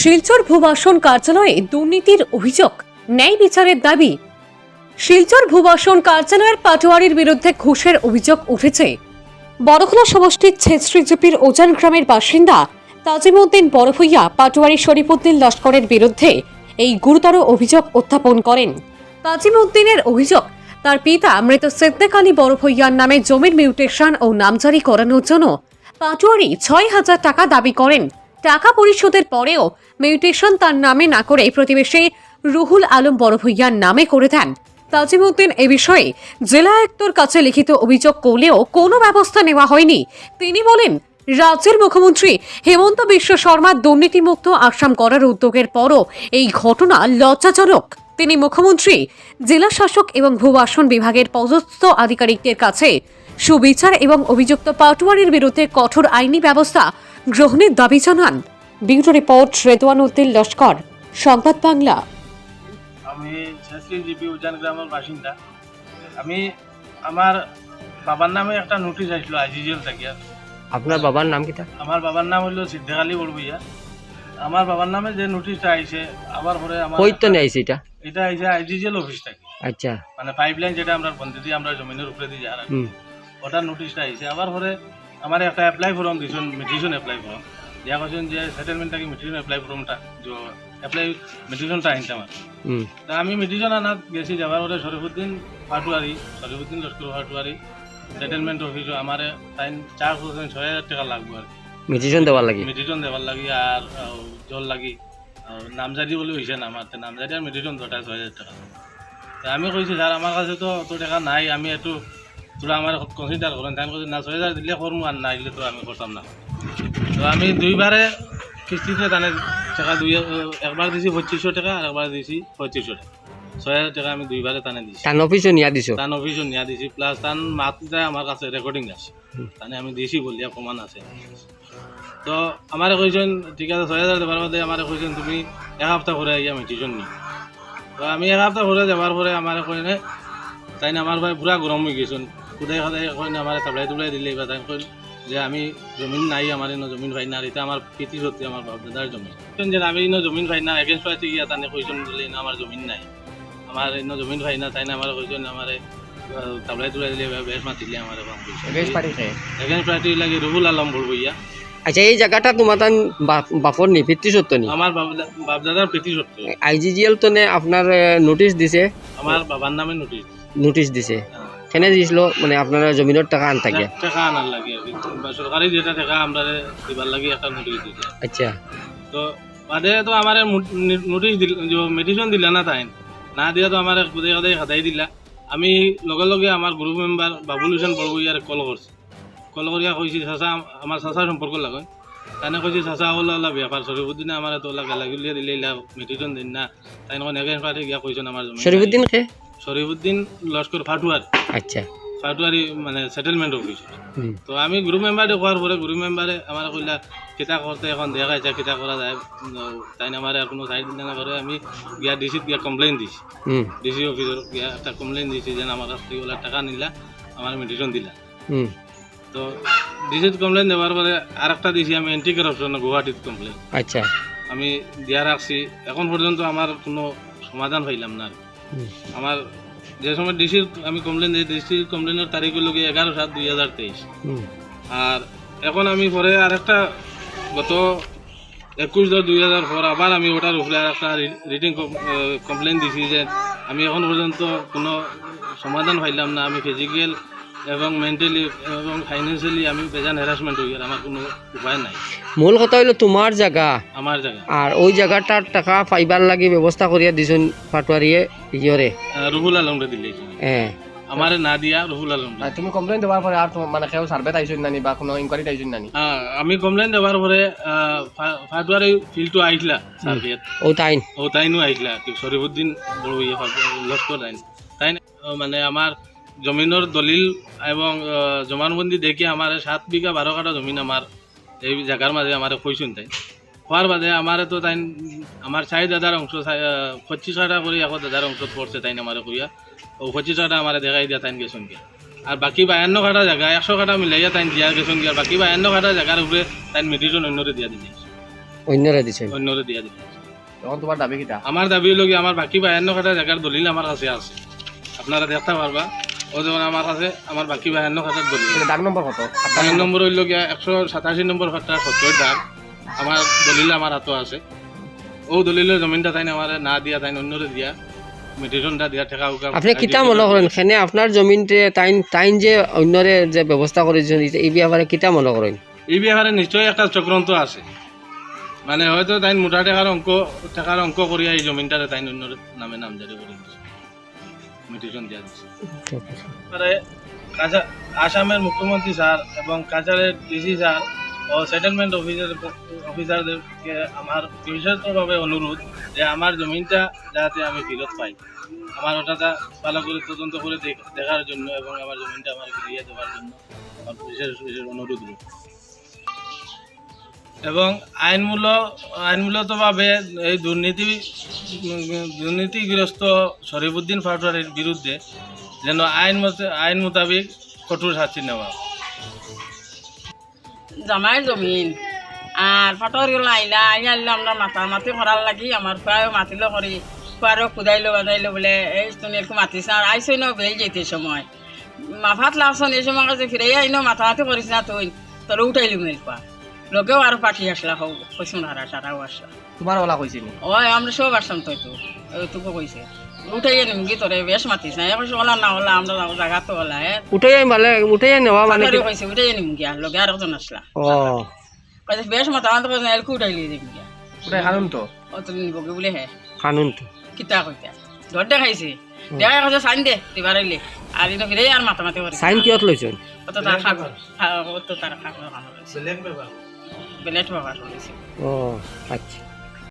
শিলচর ভূবাসন কার্যালয়ে দুর্নীতির অভিযোগ, ন্যায় বিচারের দাবি। শিলচর ভূবাসন কার্যালয়ের পাটোয়ারির বিরুদ্ধে ঘুষের অভিযোগ উঠেছে। বড়খোলা সমষ্টির ছেত্রী জিপির ওজান গ্রামের বাসিন্দা তাজিমউদ্দিন বড়ভূইয়া পাটোয়ারি শরীফুদ্দিন লস্করের বিরুদ্ধে এই গুরুতর অভিযোগ উত্থাপন করেন। তাজিমউদ্দিনের অভিযোগ, তার পিতা মৃত সিদ্দেক আলী বড়ভূইয়ার নামে জমির মিউটেশন ও নামজারি করানোর জন্য পাটোয়ারি ছয় হাজার টাকা দাবি করেন। টাকা পরিশোধের পরেও মিউটেশন তার নামে না করে প্রতিবেশী রুহুল আলম বড়ভূইয়ার নামে করে দেন। তাজিমউদ্দিন এ বিষয়ে জেলা আয়ুক্তর কাছে লিখিত অভিযোগ করলেও কোনো ব্যবস্থা নেওয়া হয়নি। তিনি বলেন, রাজ্যের মুখ্যমন্ত্রী হেমন্ত বিশ্ব শর্মা দুর্নীতিমুক্ত আসাম করার উদ্যোগের পরও এই ঘটনা লজ্জাজনক। তিনি মুখ্যমন্ত্রী, জেলা শাসক এবং ভূবাসন বিভাগের পদস্থ আধিকারিকদের কাছে সুবিচার এবং অভিযুক্ত পাটোয়ারির বিরুদ্ধে কঠোর আইনি ব্যবস্থা গ্রহণের দাবি জানান। Bureau report Redwan Uddin Laskar Sangbad Bangla. আমি জিপি উজান গ্রামের বাসিন্দা। আমি আমার বাবার নামে একটা নোটিশ আসলো আইজিজিএল থেকে আপনার বাবার নাম কিটা আমার বাবার নাম হলো সিদ্ধেক আলী বড়বইয়া আমার বাবার নামে যে নোটিশটা আইছে আবার পরে আমার কই তো নেই এটা? এটা আইছে আইজিজিএল অফিস থেকে। আচ্ছা। মানে পাইপলাইন যেটা আমরা বন্ধ দিয়ে আমরা জমিনের উপরে দিয়ে যাওয়ার হুম। ওটার নোটিশটা আইছে আবার পরে আমার একটা অ্যাপ্লাই ফর্ম দিয়েছেন মিটিশন অ্যাপ্লাই ফর্ম দিয়া কৈছেন যে সেটেলমেন্টটাকে মিটিশন অ্যাপ্লাই ফর্মটা যে অ্যাপ্লাই মিটিশনটা আনতে আমার তা আমি মেডিসন আনাত গেছি যাবার পরে শরীফুদ্দিন পাটুয়ারি শরীফুদ্দিন লস্কর পাটুয়ারি সেটেলমেন্ট অফিস আমার টাইম চার ছয় হাজার টাকা লাগবে আর মিটিশন দেওয়ার লাগে? মেডিসন দেওয়ার লাগি আর জল লাগি নামজারি বলে হয়েছে না আমার নামজারি আর মেডিসন দুটা ছয় হাজার টাকা। তা আমি কইছি স্যার আমার কাছে তো অত টাকা নাই আমি একটু তোরা আমার কনসিডার করেন তাই কৈছে না ছয় হাজার দিলে করব আর না দিলে তো আমি করতাম না। তো আমি দুইবারে কিস্তিতে তানে টাকা দুই একবার দিছি পঁচিশশো টাকা আর একবার দিছি পঁচিশশো টাকা। ছয় হাজার টাকা আমি দুইবারে তানে দিছি। তান অফিসে নিয়া দিছো? তান অফিসও নিয়া দিছি প্লাস তান মাতটা আমার কাছে রেকর্ডিং আছে। তানে আমি দিছি বলিয়া প্রমাণ আছে। তো আমারে কইছেন ঠিক আছে ছয় হাজার দেবার বাদে আমারে কইছেন তুমি এক সপ্তাহ করে আইয়া মেডিসন নি তো আমি এক সপ্তাহ করে যাবার পরে আমারে কইনে তাই আমার ভাই পুরা গরম হয়ে গেছেন। খুদাই সদাই কইনে আমার তাবলাই তুবলাই দিলে এবার তাই কইল যে আমি জমিন নাই আমার ইনো জমিন ভাই না এটা আমার পিতি সত্যি আমার বাপ দাদার জমিন। কইছেন যে আমি ইনো জমিন ভাই না এগেন্স্ট পাইতে গিয়া তানে কইছেন বলে ইনো আমার জমিন নাই। আমার ইনো জমিন ভাই না তাই না আমার কইছেন আমারে তাবলাই তুবলাই দিলে বেশ মাতিলে আমার কাম কইছে এগেন্স্ট পার্টি লাগে রুহুল আলম বলব ইয়া আচ্ছা এই জায়গাটা তোমার বাপর নি পিতৃ সত্য নি? আমার বাপ- বাপদাদার প্রীতি সত্য আইজিজিএল তো নে আপনার নোটিশ দিছে? আমার বাবার নামে নোটিশ নোটিশ দিছে? কেনে দিছিল মানে আপনারা জমিনের টাকা আন থাকে। টাকা আনার লাগে আর কি বা সরকারি যেটা টাকা আমরা দিবার লাগে একটা নোটিশ দিতে আচ্ছা। তো বাদে তো আমার নোটিশ দিল মেডিসিন দিলা না তাই না দিয়া তো আমার কোথায় কোথায় হাতাই দিলা। আমি লগে লগে আমার গ্রুপ মেম্বার বাবুল হোসেন বড়বইয়ার কল করছি কল করিয়া কইছি চাচা আমার চাচার সম্পর্ক লাগে তানে কইছি চাচা ওলা ওলা ব্যাপার শরীফুদ্দিনে আমার তো ওলা গালাগুলিয়া দিলে ইলা মেডিসিন দিন না। তাই নয় এগেন্স পার্টি গিয়া কইছেন আমার জমি শরীফুদ্দিন খে শরীফুদ্দিন লস্কর ফাটুয়ার আচ্ছা। ফাটুয়ারি মানে সেটেলমেন্ট অফিস তো আমি গ্রুপ মেম্বারে কোয়ার পরে গ্রুপ মেম্বারে আমার কইলা কিতা করতে এখন দেখা যাচ্ছে কিতা করা যায়? তাই আমার কোনো সাইড দিতে না করে আমি গিয়া ডিসিত গিয়া কমপ্লেন দিছি। ডিসি অফিসর গিয়া একটা কমপ্লেন দিছি যে আমার কাছ থেকে ওলা টাকা নিলা আমার মেডিসিন দিলা। তো ডিসিত কমপ্লেন দেওয়ার পরে আর একটা দিছি আমি এন্টি কারাপশন গুয়াহাটিত কমপ্লেন আচ্ছা। আমি দিয়া রাখছি এখন পর্যন্ত আমার কোনো সমাধান পাইলাম না। আমার যে সময় ডিসির আমি কমপ্লেন দিই ডিসির কমপ্লেনের তারিখ হলো গিয়ে এগারো সাত দুই হাজার তেইশ আর এখন আমি পরে আর একটা গত একুশ দশ দুই হাজার পর আবার আমি ওটার উপরে আর একটা রিটিং কমপ্লেন দিছি যে আমি এখন পর্যন্ত কোনো সমাধান পাইলাম না। আমি ফিজিক্যাল এবং মেন্টালি এবং ফাইন্যান্সিয়ালি আমি বেজান হ্যারাসমেন্ট হয়ে গেল আমার কোনো উপায় নাই। মূল কথা হইল তোমার জায়গা আমার জায়গা আর ওই জায়গাটার টাকা পাইবার লাগে ব্যবস্থা করিয়া দিছুন পাটোয়ারিয়ে ইয়রে রুহুল আলমরে দিলে হ্যাঁ আমারে না দিয়া রুহুল আলম। তুমি কমপ্লেন দেওয়ার পরে আর মানে কেউ সার্ভে আইসুন নানি বা কোনো ইনকোয়ারি আইসুন নানি? আমি কমপ্লেন দেওয়ার পরে ফাটুয়ারি ফিল্ডটো আহিলা সার্ভিয়াত ও তাইন। ও তাইনো আহিলা কি শরীফুদ্দিন বড় ইয়ে লস্কর তাইন। তাই মানে আমার জমিনের দলিল এবং জমানবন্দি দেখি আমার সাত বিঘা বারো কাটা জমিন আমার এই জায়গার মাঝে আমার কইসুন তাই। হওয়ার বাদে আমার তো তাই আমার চাই দাদার অংশ চাই- পঁচিশ কাটা করে এখন দাদার অংশ পড়ছে তাই আমার কইয়া ও পঁচিশ কাটা আমার দেখাই দিয়া তাইন গেছুন গিয়া। আর বাকি বায়ান্ন কাটা জায়গা একশো কাটা মিলাইয়া তাইন দিয়া গেছুন গিয়া। আর বাকি বায়ান্ন কাটা জায়গার উপরে তাইন মেডিসন অন্যরে দিয়া দিলে অন্যরা দিছেন অন্যরে দিয়া তখন তোমার দাবি কিটা আমার দাবি হলো কি আমার বাকি বায়ান্ন খাতা জায়গার দলিল আমার কাছে আছে। আপনারা দেখতে পারবা। ও যেমন আমার কাছে আমার বাকি বায়ান্ন খাতার কিন্তু দাগ নম্বর কত? এক নম্বর হইল গিয়া একশো সাতাশি নম্বর খাতা সত্তর আমার দলিল আমার হাতও আছে। ও দলিলের জমিনটা তাই আমার না দিয়া তাই অন্যরে দিয়া। আপনি কিতা মনে করেন সেনে আপনার জমিনতে টাইম টাইম যে অন্যরে যে ব্যবস্থা করেছেন এই ব্যাপারে কিতা মনে করেন? এই ব্যাপারে নিশ্চয়ই একটা চক্রান্ত আছে। মানে হয়তো তাই মোটা টাকার অঙ্ক টাকার অঙ্ক করিয়া এই জমিনটারে তাই অন্যর নামে নামজারি করে দিচ্ছে মেডিসন দিয়া দিচ্ছে এবারে আসামের মুখ্যমন্ত্রী স্যার এবং কাছাড়ের ডিসি স্যার ও সেটেলমেন্ট অফিসার অফিসারদেরকে আমার বিশেষভাবে অনুরোধ যে আমার জমিনটা যাতে আমি ফেরত পাই। আমার ওটাটা ভালো করে তদন্ত করে দেখার জন্য এবং আমার জমিনটা আমার ফিরিয়ে দেওয়ার জন্য আমার বিশেষ বিশেষ অনুরোধ রইল। এবং আইনমূলক আইনমূলতভাবে এই দুর্নীতি দুর্নীতিগ্রস্ত শরীফুদ্দিন ফাটোয়ারির বিরুদ্ধে যেন আইন আইন মোতাবেক কঠোর শাস্তি নেওয়া। জামাই জমিন। আর গেল, আইলা আই আইলে, আমরা মাতার মাতি করার লাগি আমার প্রায় মাতিলো করি পারো কুদাইলো বাদাইলো বলে, এই তুমি একটু মাতিস আর আইসই ন, বেল যেতে সময়। মাফাত লাগছন এই সময় কাছে ফিরে আইনো, মাথা মাতি করিস না তুই তোর উঠাইলি মেল পা লগেও আর পাঠি আসলা হোক কইসুন হারা সারাও আসলা। তোমার ওলা কইছি নি ওই আমরা সব আসলাম তো তো তোকে কইছে। উঠাইয়ে নিম কি তোরে বেশ মাতিস না এখন ওলা না ওলা আমরা জায়গা তো ওলা হ্যাঁ উঠাই মানে উঠাই নেওয়া মানে কি? কইছে উঠাইয়ে নিম গিয়া লগে আর একজন আসলা। ও। কইছে বেশ মতো আমাদের কইছে এলকু উঠাইলি দিম গিয়া তো। ও বলে হে। তো। কিতা কইতা? ধর দেখাইছে। দেখা কইছে সাইন দে দিবার আইলে আর ইনো ফিরে আর মাতামাতি করে। সাইন কিয়ত তার তার খাগ বেলেট ব্যবহার করেছি। ও আচ্ছা।